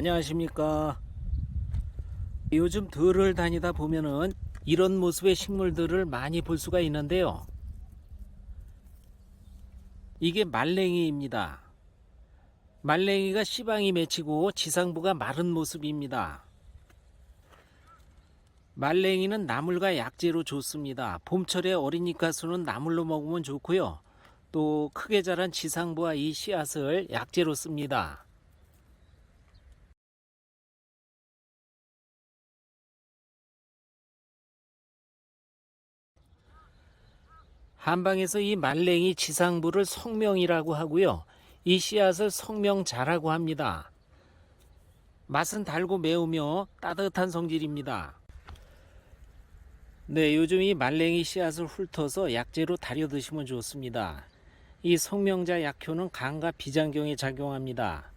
안녕하십니까. 요즘 들을 다니다 보면은 이런 모습의 식물들을 많이 볼 수가 있는데요. 이게 말랭이입니다. 말랭이가 씨방이 맺히고 지상부가 마른 모습입니다. 말랭이는 나물과 약재로 좋습니다. 봄철에 어린 잎가수는 나물로 먹으면 좋고요. 또 크게 자란 지상부와 이 씨앗을 약재로 씁니다. 한방에서 이 말랭이 지상부를 성명이라고 하고요. 이 씨앗을 성명자라고 합니다. 맛은 달고 매우며 따뜻한 성질입니다. 네, 요즘 이 말랭이 씨앗을 훑어서 약재로 달여 드시면 좋습니다. 이 성명자 약효는 간과 비장경에 작용합니다.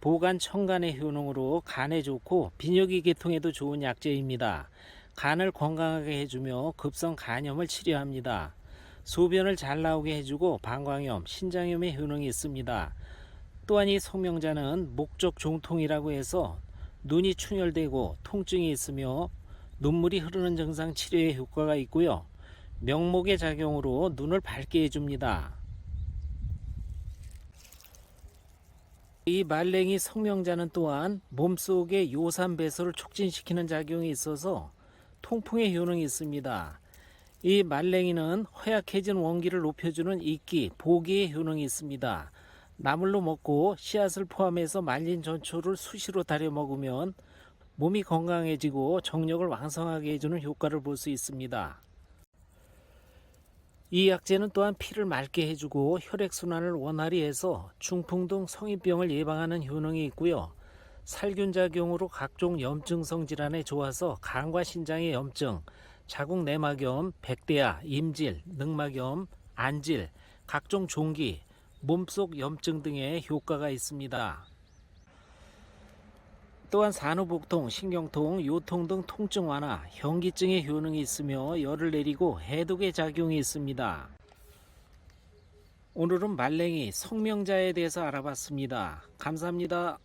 보간 청간의 효능으로 간에 좋고 비뇨기 계통에도 좋은 약재입니다. 간을 건강하게 해주며 급성 간염을 치료합니다. 소변을 잘 나오게 해주고 방광염, 신장염의 효능이 있습니다. 또한 이 성명자는 목적 종통이라고 해서 눈이 충혈되고 통증이 있으며 눈물이 흐르는 증상 치료에 효과가 있고요. 명목의 작용으로 눈을 밝게 해줍니다. 이 말랭이 성명자는 또한 몸속의 요산 배설을 촉진시키는 작용이 있어서 통풍의 효능이 있습니다. 이 말랭이는 허약해진 원기를 높여주는 이끼, 보기의 효능이 있습니다. 나물로 먹고 씨앗을 포함해서 말린 전초를 수시로 달여 먹으면 몸이 건강해지고 정력을 왕성하게 해주는 효과를 볼 수 있습니다. 이 약재는 또한 피를 맑게 해주고 혈액순환을 원활히 해서 중풍 등 성인병을 예방하는 효능이 있고요. 살균 작용으로 각종 염증성 질환에 좋아서 간과 신장의 염증, 자궁 내막염, 백대야, 임질, 늑막염, 안질, 각종 종기, 몸속 염증 등의 효과가 있습니다. 또한 산후복통, 신경통, 요통 등 통증 완화, 현기증의 효능이 있으며 열을 내리고 해독의 작용이 있습니다. 오늘은 말랭이 성명자에 대해서 알아봤습니다. 감사합니다.